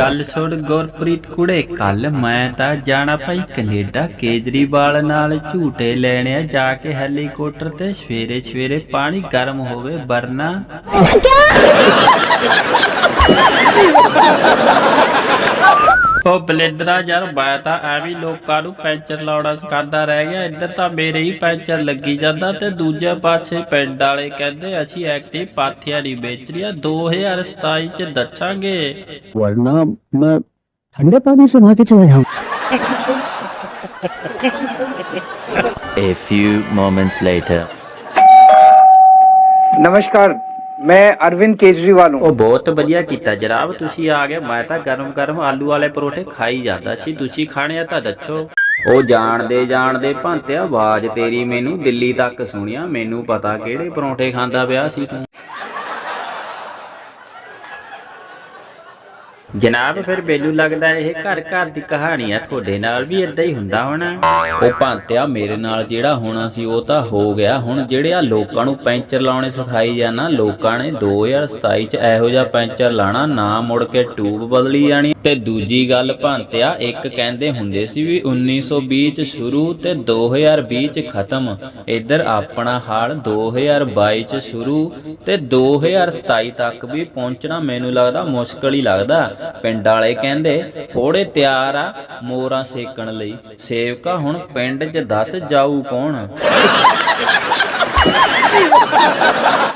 ਗੱਲ ਸੁਣ ਗੁਰਪ੍ਰੀਤ ਕੁੜੇ ਕੱਲ ਮੈਂ ਤਾਂ ਜਾਣਾ ਭਾਈ ਕੈਨੇਡਾ ਕੇਜਰੀਵਾਲ ਨਾਲ ਝੂਟੇ ਲੈਣੇ ਆ, ਜਾ ਕੇ ਹੈਲੀਕਾਪਟਰ ਤੇ ਸਵੇਰੇ ਸਵੇਰੇ ਪਾਣੀ ਗਰਮ ਹੋਵੇ ਵਰਨਾ। ਉਹ ਬਲੇਂਦਰਾ ਯਾਰ ਮੈਂ ਤਾਂ ਐਵੇਂ ਲੋਕਾਂ ਨੂੰ ਪੈਂਚਰ ਲਾਉਣਾ ਸਿਖਾਉਂਦਾ ਰਹਿ ਗਿਆ। ਇੱਧਰ ਤਾਂ ਮੇਰੇ ਹੀ ਪੈਂਚਰ ਲੱਗੀ ਜਾਂਦਾ ਤੇ ਦੂਜੇ ਪਾਸੇ ਪਿੰਡ ਵਾਲੇ ਕਹਿੰਦੇ ਅਸੀਂ ਐਕਟਿਵ ਪਾਥੀਆਂ ਨਹੀਂ ਵੇਚਣੀਆਂ 2027 ਚ ਦੱਸਾਂਗੇ। ਵਰਨਾ ਮੈਂ ਠੰਡੇ ਪਾਣੀ ਸੇ ਨਹਾ ਕੇ ਚਲਾ ਜਾਉਂ A few moments later. ਨਮਸਕਾਰ। ਮੈਂ ਅਰਵਿੰਦ ਕੇਜਰੀਵਾਲ ਹਾਂ। ਉਹ ਬਹੁਤ ਵਧੀਆ ਕੀਤਾ ਜਰਾਬ ਤੁਸੀਂ ਆ ਗਏ, ਮੈਂ ਤਾਂ ਗਰਮ ਗਰਮ ਆਲੂ ਵਾਲੇ ਪਰੋਠੇ ਖਾਈ ਜਾਂਦਾ। ਸੀ ਤੁਸੀਂ ਖਾਣਿਆ ਤਾਂ ਦੱਸੋ। ਉਹ ਜਾਣਦੇ ਜਾਣਦੇ ਭੰਤਿਆ, ਆਵਾਜ਼ ਤੇਰੀ ਮੈਨੂੰ ਦਿੱਲੀ ਤੱਕ ਸੁਣਿਆ, ਮੈਨੂੰ ਪਤਾ ਕਿਹੜੇ ਪਰੌਂਠੇ ਖਾਂਦਾ ਪਿਆ ਸੀ ਤੂੰ। ਜਨਾਬ, ਫਿਰ ਮੈਨੂੰ ਲੱਗਦਾ ਇਹ ਘਰ ਘਰ ਦੀ ਕਹਾਣੀ ਆ, ਤੁਹਾਡੇ ਨਾਲ ਵੀ ਇਦਾਂ ਹੀ ਹੁੰਦਾ ਹੋਣਾ। ਉਹ ਭੰਤਿਆ ਮੇਰੇ ਨਾਲ ਜਿਹੜਾ ਹੋਣਾ ਸੀ, ਉਹ ਤਾਂ ਹੋ ਗਿਆ। ਹੁਣ ਜਿਹੜੇ ਆ ਲੋਕਾਂ ਨੂੰ ਪੈਂਚਰ ਲਾਉਣੇ ਸਿਖਾਈ ਜਾਣਾ, ਲੋਕਾਂ ਨੇ 2027 ਚ ਇਹੋ ਜਿਹਾ ਪੈਂਚਰ ਲਾਣਾ, ਨਾ ਮੁੜ ਕੇ ਟੂਬ ਬਦਲੀ ਜਾਣੀ। ਤੇ ਦੂਜੀ ਗੱਲ ਭੰਤਿਆ, ਇੱਕ ਕਹਿੰਦੇ ਹੁੰਦੇ ਸੀ ਵੀ 1920 ਚ ਸ਼ੁਰੂ ਤੇ 2020 ਚ ਖਤਮ। ਇੱਧਰ ਆਪਣਾ ਹਾਲ 2022 ਚ ਸ਼ੁਰੂ ਤੇ 2027 ਤੱਕ ਵੀ ਪਹੁੰਚਣਾ ਮੈਨੂੰ ਲੱਗਦਾ ਮੁਸ਼ਕਲ ਹੀ ਲੱਗਦਾ। ਪਿੰਡ ਵਾਲੇ ਕਹਿੰਦੇ ਫੋੜੇ ਤਿਆਰ ਆ ਮੋਰਾਂ ਸੇਕਣ ਲਈ। ਸੇਵਕਾ ਹੁਣ ਪਿੰਡ 'ਚ ਦੱਸ ਜਾਊ ਕੌਣ?